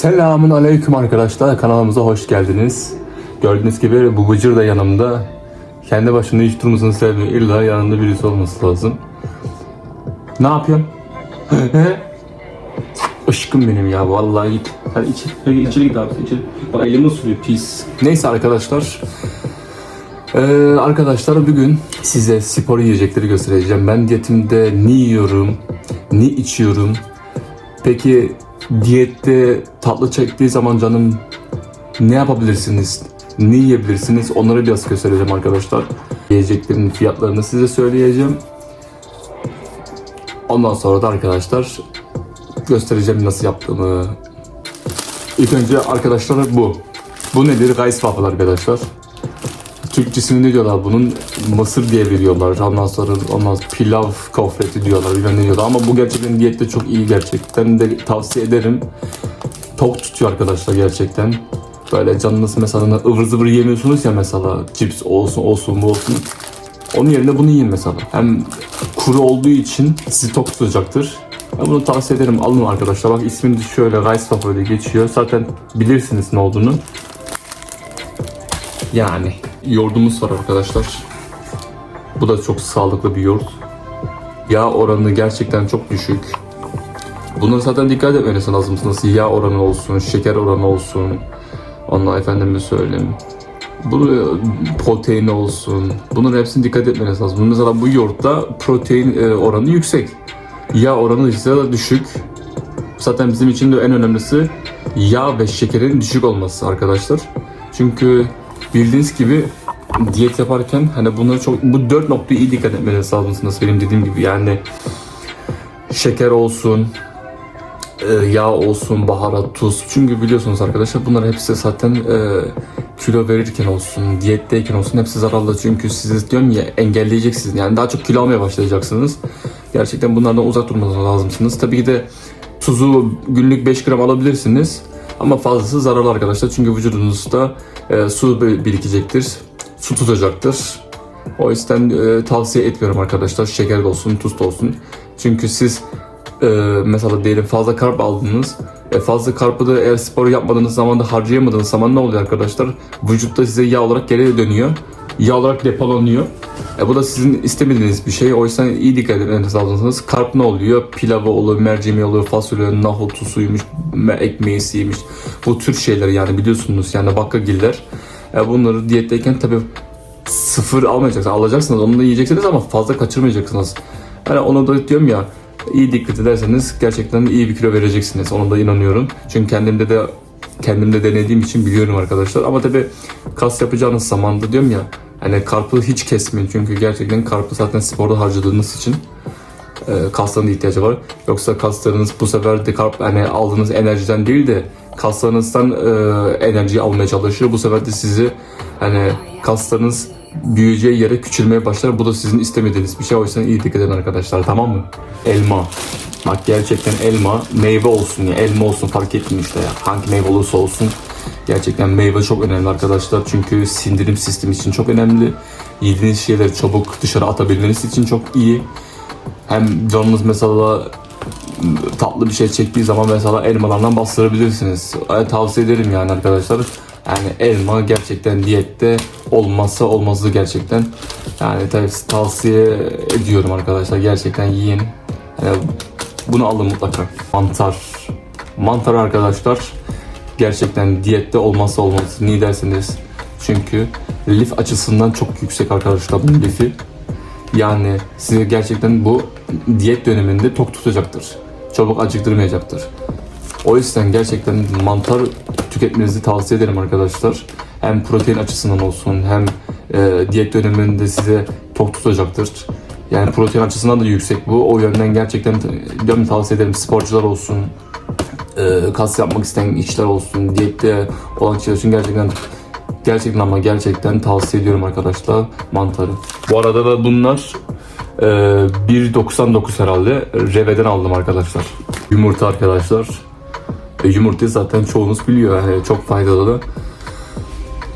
Selamun aleyküm arkadaşlar. Kanalımıza hoş geldiniz. Gördüğünüz gibi bu bıcır da yanımda. Kendi başına hiç durmasını sevmiyor. İlla yanında birisi olması lazım. Ne yapıyorsun? Aşkım benim ya vallahi git. Hadi içeri, içeri git abi içeri. Bak elimi ısırıyor pis. Neyse arkadaşlar. Ee, arkadaşlar bugün size spor yiyecekleri göstereceğim. Ben diyetimde ne yiyorum, ne içiyorum. Peki diyette tatlı çektiği zaman canım ne yapabilirsiniz? Ne yiyebilirsiniz? Onları biraz göstereceğim arkadaşlar. Yiyeceklerin fiyatlarını size söyleyeceğim. Ondan sonra da arkadaşlar göstereceğim nasıl yaptığımı. İlk önce arkadaşlar bu. Bu nedir? Rice waffle arkadaşlar. Türkçesini ne diyorlar bunun? Mısır diye biliyorlar. Ondan sonra ondan sonra pilav kofreti diyorlar. Bilmem ne diyorlar. Ama bu gerçekten diyette çok iyi gerçekten de tavsiye ederim. Tok tutuyor arkadaşlar gerçekten. Böyle canınız mesela ıvır zıvır yemiyorsunuz ya mesela cips olsun olsun bu olsun. Onun yerine bunu yiyin mesela. Hem kuru olduğu için sizi tok tutacaktır. Ben bunu tavsiye ederim. Alın arkadaşlar. Bak ismini şöyle Rice Waffle geçiyor. Zaten bilirsiniz ne olduğunu. Yani yoğurdumuz var arkadaşlar. Bu da çok sağlıklı bir yoğurt. Yağ oranı gerçekten çok düşük. Buna zaten dikkat etmeniz lazım. Nasıl yağ oranı olsun, şeker oranı olsun. Onunla efendime söyleyeyim. Bu proteini olsun. Bunların hepsine dikkat etmeniz lazım. Mesela bu yoğurtta protein e, oranı yüksek. Yağ oranı ise de düşük. Zaten bizim için de en önemlisi yağ ve şekerin düşük olması arkadaşlar. Çünkü bildiğiniz gibi diyet yaparken hani bunları çok bu dört noktaya iyi dikkat etmeniz lazım nasıl benim dediğim gibi yani şeker olsun e, yağ olsun, baharat, tuz. Çünkü biliyorsunuz arkadaşlar bunlar hepsi zaten e, kilo verirken olsun, diyetteyken olsun hepsi zararlı. Çünkü siz diyorum ya engelleyeceksiniz. Yani daha çok kilo almaya başlayacaksınız. Gerçekten bunlardan uzak durmanız lazımsınız. Tabii ki de tuzu günlük 5 gram alabilirsiniz. Ama fazlası zararlı arkadaşlar. Çünkü vücudunuzda e, su birikecektir. Su tutacaktır. O yüzden e, tavsiye etmiyorum arkadaşlar. Şeker de olsun, tuz da olsun. Çünkü siz e, mesela diyelim fazla karp aldınız. E, fazla karpı da eğer spor yapmadığınız zaman da harcayamadığınız zaman ne oluyor arkadaşlar? Vücutta size yağ olarak geri dönüyor. Yağ olarak depolanıyor. E, bu da sizin istemediğiniz bir şey. O yüzden iyi dikkat etmeniz lazımsınız. Karp ne oluyor? Pilavı olur, mercimeği olur, fasulye, nahutu suymuş, ekmeğisiymiş. Bu tür şeyler yani biliyorsunuz yani bakkagiller. E, bunları diyetteyken tabii sıfır almayacaksınız. Alacaksınız onu da yiyeceksiniz ama fazla kaçırmayacaksınız. Yani onu da diyorum ya iyi dikkat ederseniz gerçekten iyi bir kilo vereceksiniz. Ona da inanıyorum. Çünkü kendimde de kendimde denediğim için biliyorum arkadaşlar. Ama tabi kas yapacağınız zaman da diyorum ya hani karpı hiç kesmeyin. Çünkü gerçekten karpı zaten sporda harcadığınız için e, kasların ihtiyacı var. Yoksa kaslarınız bu sefer de karp hani aldığınız enerjiden değil de kaslarınızdan e, enerjiyi almaya çalışıyor. Bu sefer de sizi hani kaslarınız büyüyeceği yere küçülmeye başlar. Bu da sizin istemediğiniz bir şey. O yüzden iyi dikkat edin arkadaşlar tamam mı? Elma. Bak gerçekten elma meyve olsun ya elma olsun fark etmiyor işte ya. Hangi meyve olursa olsun. Gerçekten meyve çok önemli arkadaşlar. Çünkü sindirim sistemi için çok önemli. Yediğiniz şeyleri çabuk dışarı atabilmeniz için çok iyi. Hem canınız mesela tatlı bir şey çektiği zaman mesela elmalardan bastırabilirsiniz. Yani tavsiye ederim yani arkadaşlar. Yani elma gerçekten diyette olmazsa olmazı gerçekten. Yani tavsiye ediyorum arkadaşlar gerçekten yiyin. Yani bunu alın mutlaka. Mantar. Mantar arkadaşlar gerçekten diyette olmazsa olmaz. Niye derseniz çünkü lif açısından çok yüksek arkadaşlar bunun lifi. Yani size gerçekten bu diyet döneminde tok tutacaktır. Çabuk acıktırmayacaktır. O yüzden gerçekten mantar tüketmenizi tavsiye ederim arkadaşlar. Hem protein açısından olsun hem e, diyet döneminde size tok tutacaktır. Yani protein açısından da yüksek bu. O yönden gerçekten diyorum tavsiye ederim sporcular olsun, e, kas yapmak isteyen kişiler olsun, diyette olan kişiler için gerçekten gerçekten ama gerçekten tavsiye ediyorum arkadaşlar mantarı. Bu arada da bunlar e, 1.99 herhalde Reve'den aldım arkadaşlar. Yumurta arkadaşlar. E, yumurtayı zaten çoğunuz biliyor yani çok faydalı.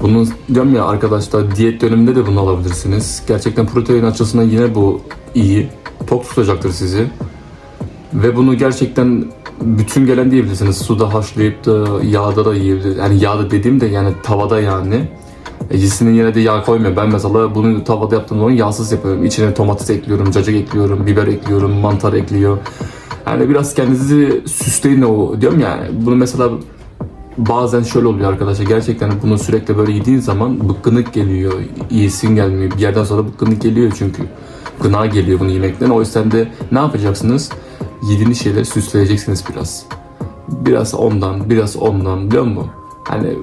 Bunun diyorum ya arkadaşlar diyet döneminde de bunu alabilirsiniz. Gerçekten protein açısından yine bu iyi. Tok tutacaktır sizi. Ve bunu gerçekten bütün gelen diyebilirsiniz. Suda haşlayıp da yağda da yiyebilirsiniz. Yani yağda dediğim de yani tavada yani. Ecisinin yerine de yağ koymuyor. Ben mesela bunu tavada yaptığım zaman yağsız yapıyorum. İçine domates ekliyorum, cacık ekliyorum, biber ekliyorum, mantar ekliyor. Yani biraz kendinizi süsleyin o diyorum yani. Bunu mesela bazen şöyle oluyor arkadaşlar. Gerçekten bunu sürekli böyle yediğin zaman bıkkınlık geliyor. Yiyesin gelmiyor. Bir yerden sonra bıkkınlık geliyor çünkü. Gına geliyor bunu yemekten. O yüzden de ne yapacaksınız? Yediğiniz şeyleri süsleyeceksiniz biraz. Biraz ondan, biraz ondan biliyor musun? Hani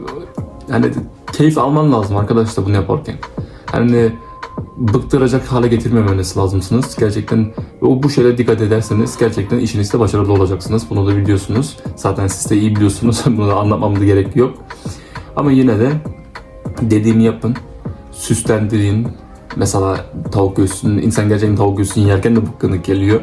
hani keyif alman lazım arkadaşlar bunu yaparken. Hani bıktıracak hale getirmemeniz lazımsınız. Gerçekten o bu şeylere dikkat ederseniz gerçekten işinizde başarılı olacaksınız. Bunu da biliyorsunuz. Zaten siz de iyi biliyorsunuz. Bunu da anlatmam da gerek yok. Ama yine de dediğimi yapın. Süslendirin. Mesela tavuk göğsünü, insan gerçekten tavuk göğsünü yerken de bıkkınlık geliyor.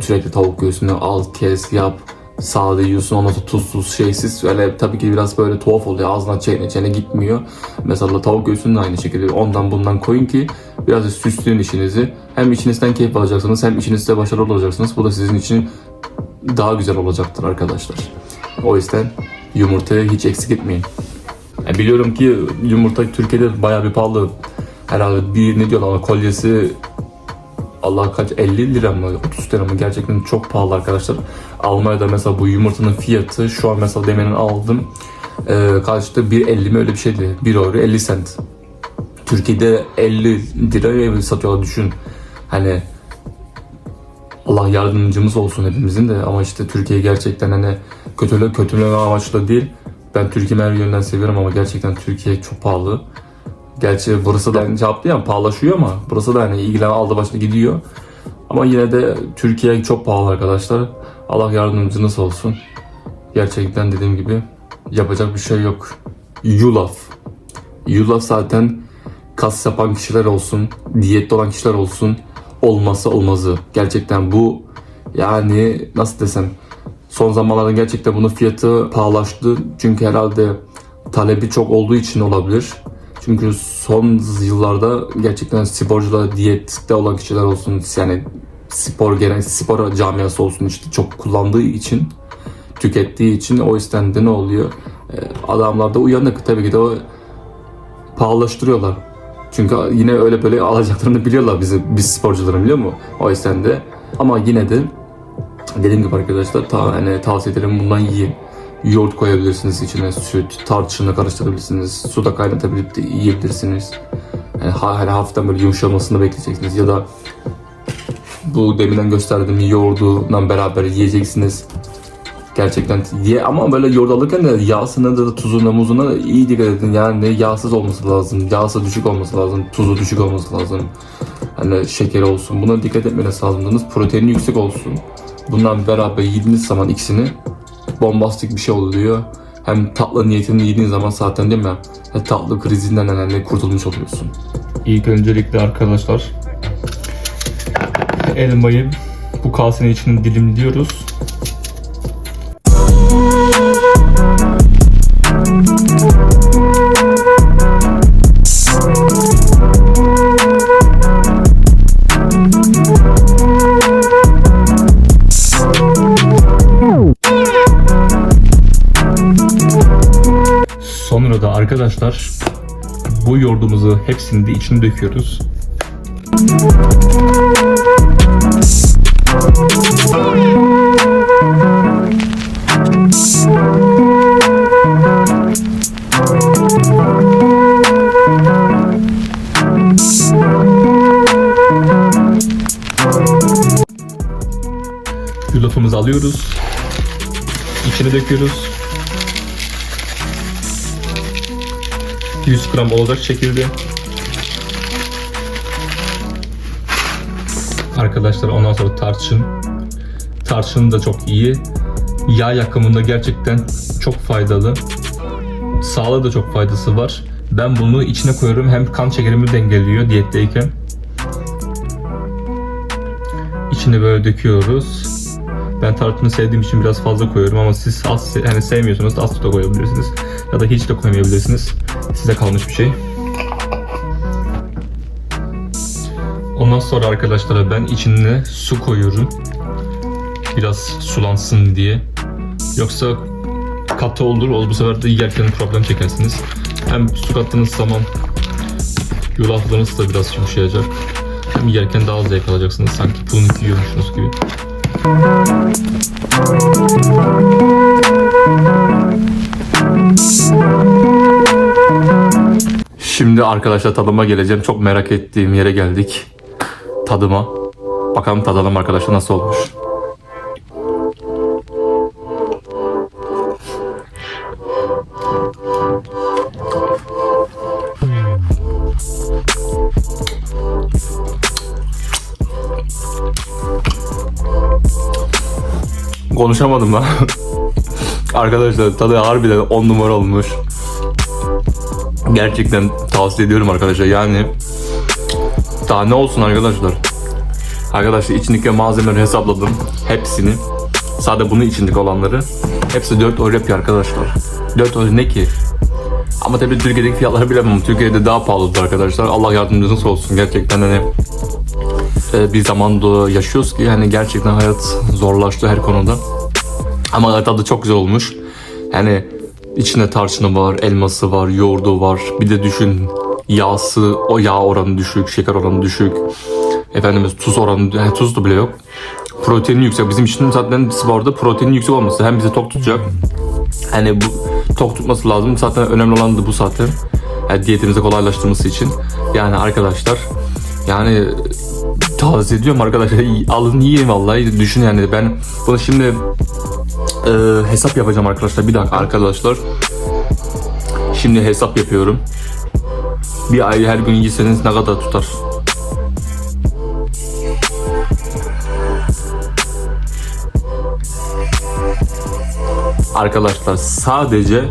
Sürekli tavuk göğsünü al, kes, yap. Sade yiyorsun ondan sonra tuzsuz, şeysiz. Öyle tabii ki biraz böyle tuhaf oluyor. Ağzına çene çene gitmiyor. Mesela tavuk göğsünü de aynı şekilde ondan bundan koyun ki biraz da işinizi. Hem içinizden keyif alacaksınız hem içinizde başarılı olacaksınız. Bu da sizin için daha güzel olacaktır arkadaşlar. O yüzden yumurtayı hiç eksik etmeyin. E, biliyorum ki yumurta Türkiye'de bayağı bir pahalı. Herhalde bir ne diyorlar kolyesi Allah kaç 50 lira mı 30 lira mı gerçekten çok pahalı arkadaşlar. Almanya'da mesela bu yumurtanın fiyatı şu an mesela demenin aldım. E, kaçtı 1.50 mi öyle bir şeydi. 1 euro 50 cent. Türkiye'de 50 liraya satıyorlar düşün. Hani Allah yardımcımız olsun hepimizin de ama işte Türkiye gerçekten hani kötüleme kötüleme amaçlı değil. Ben Türkiye'yi her yönden seviyorum ama gerçekten Türkiye çok pahalı. Gerçi burası da hani cevaplı ya pahalaşıyor ama burası da hani ilgilen aldı başına gidiyor. Ama yine de Türkiye çok pahalı arkadaşlar. Allah yardımcınız olsun. Gerçekten dediğim gibi yapacak bir şey yok. Yulaf. Yulaf zaten kas yapan kişiler olsun, diyette olan kişiler olsun olmazsa olmazı. Gerçekten bu yani nasıl desem son zamanlarda gerçekten bunun fiyatı pahalaştı. Çünkü herhalde talebi çok olduğu için olabilir. Çünkü son yıllarda gerçekten sporcular diyette olan kişiler olsun yani spor genel spor camiası olsun işte çok kullandığı için tükettiği için o yüzden de ne oluyor? Ee, Adamlar da uyanık tabii ki de o pahalaştırıyorlar. Çünkü yine öyle böyle alacaklarını biliyorlar bizi biz sporcuların biliyor musun? O yüzden de ama yine de dediğim gibi arkadaşlar ta, hani tavsiye ederim bundan yiyin. Yoğurt koyabilirsiniz içine, süt, tarçınla karıştırabilirsiniz, suda kaynatabilip de yiyebilirsiniz. Yani hani hafiften böyle yumuşamasını bekleyeceksiniz ya da bu deminden gösterdiğim yoğurdundan beraber yiyeceksiniz. Gerçekten ye ama böyle yoğurt alırken de yağsına da tuzuna muzuna iyi dikkat edin. Yani yağsız olması lazım, yağsı düşük olması lazım, tuzu düşük olması lazım. Hani şekeri olsun. Buna dikkat etmeniz lazım. Proteini yüksek olsun. Bundan beraber yediğiniz zaman ikisini bombastik bir şey oluyor. Hem tatlı niyetini yediğin zaman zaten değil mi? E, tatlı krizinden hani kurtulmuş oluyorsun. İlk öncelikle arkadaşlar elmayı bu kasenin içine dilimliyoruz. Arkadaşlar bu yoğurdumuzu hepsini de içine döküyoruz. Yulafımızı alıyoruz. İçine döküyoruz. 100 gram olacak şekilde. Arkadaşlar ondan sonra tarçın. Tarçın da çok iyi. Yağ yakımında gerçekten çok faydalı. Sağlığa da çok faydası var. Ben bunu içine koyuyorum. Hem kan şekerimi dengeliyor diyetteyken. İçine böyle döküyoruz. Ben tarçını sevdiğim için biraz fazla koyuyorum ama siz az yani sevmiyorsanız az da koyabilirsiniz. Ya da hiç de koymayabilirsiniz. Size kalmış bir şey. Ondan sonra arkadaşlar ben içine su koyuyorum. Biraz sulansın diye. Yoksa katı olur. Bu sefer de yerken problem çekersiniz. Hem su kattığınız zaman yulaflarınız da biraz yumuşayacak. Hem yerken daha zevk alacaksınız. Sanki puding yiyormuşsunuz gibi. Şimdi arkadaşlar tadıma geleceğim. Çok merak ettiğim yere geldik. Tadıma. Bakalım tadalım arkadaşlar nasıl olmuş. Konuşamadım lan. arkadaşlar tadı harbiden 10 numara olmuş. Gerçekten tavsiye ediyorum arkadaşlar. Yani daha ne olsun arkadaşlar. Arkadaşlar içindeki malzemeleri hesapladım. Hepsini. Sadece bunun içindeki olanları. Hepsi 4 euro yapıyor arkadaşlar. 4 euro ne ki? Ama tabii Türkiye'deki fiyatları bilemem. Türkiye'de daha pahalıdır arkadaşlar. Allah yardımcınız olsun. Gerçekten hani bir zamanda yaşıyoruz ki hani gerçekten hayat zorlaştı her konuda. Ama tadı çok güzel olmuş. Yani içinde tarçını var, elması var, yoğurdu var. Bir de düşün yağsı, o yağ oranı düşük, şeker oranı düşük. Efendimiz tuz oranı, yani tuz da bile yok. Proteini yüksek. Bizim için zaten sporda proteinin yüksek olması hem bizi tok tutacak. Hani bu tok tutması lazım. Zaten önemli olan da bu zaten. Yani diyetimizi kolaylaştırması için. Yani arkadaşlar yani tavsiye ediyorum arkadaşlar. Alın yiyin vallahi. Düşün yani ben bunu şimdi e, hesap yapacağım arkadaşlar. Bir dakika arkadaşlar. Şimdi hesap yapıyorum. Bir ay her gün yeseniz ne kadar tutar? Arkadaşlar sadece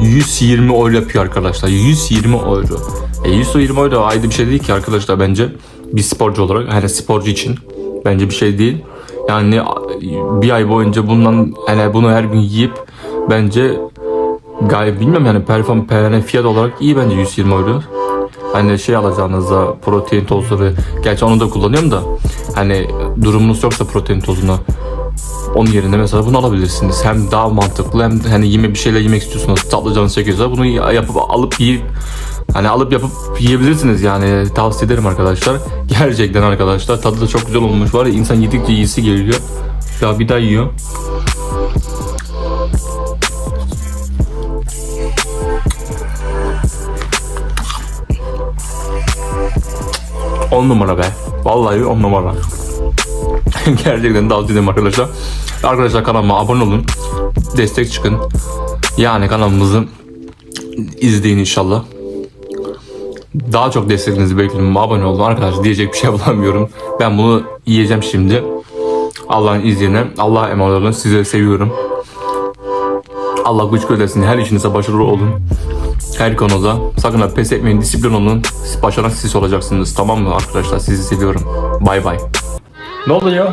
120 euro yapıyor arkadaşlar. 120 euro. E 120 euro ayda bir şey değil ki arkadaşlar bence. Bir sporcu olarak yani sporcu için bence bir şey değil. Yani bir ay boyunca bundan yani bunu her gün yiyip bence gayet bilmiyorum yani perform yani fiyat olarak iyi bence 120 euro. Hani şey alacağınızda protein tozları gerçi onu da kullanıyorum da hani durumunuz yoksa protein tozuna onun yerine mesela bunu alabilirsiniz. Hem daha mantıklı hem hani yeme bir şeyler yemek istiyorsunuz. Tatlı canınız çekiyorsa bunu yapıp alıp yiyip hani alıp yapıp yiyebilirsiniz yani tavsiye ederim arkadaşlar. Gerçekten arkadaşlar tadı da çok güzel olmuş var ya insan yedikçe iyisi geliyor. Ya bir daha yiyor. On numara be. Vallahi on numara. Gerçekten tavsiye ederim arkadaşlar. Arkadaşlar kanalıma abone olun. Destek çıkın. Yani kanalımızı izleyin inşallah. Daha çok desteklerinizi bekliyorum. Abone olun arkadaşlar. Diyecek bir şey bulamıyorum. Ben bunu yiyeceğim şimdi. Allah'ın izniyle. Allah'a emanet olun. Sizleri seviyorum. Allah güç göstersin. Her işinize başarılı olun. Her konuda. Sakın ha pes etmeyin. Disiplin olun. Başaran siz olacaksınız. Tamam mı arkadaşlar? Sizi seviyorum. Bay bay. Ne oluyor?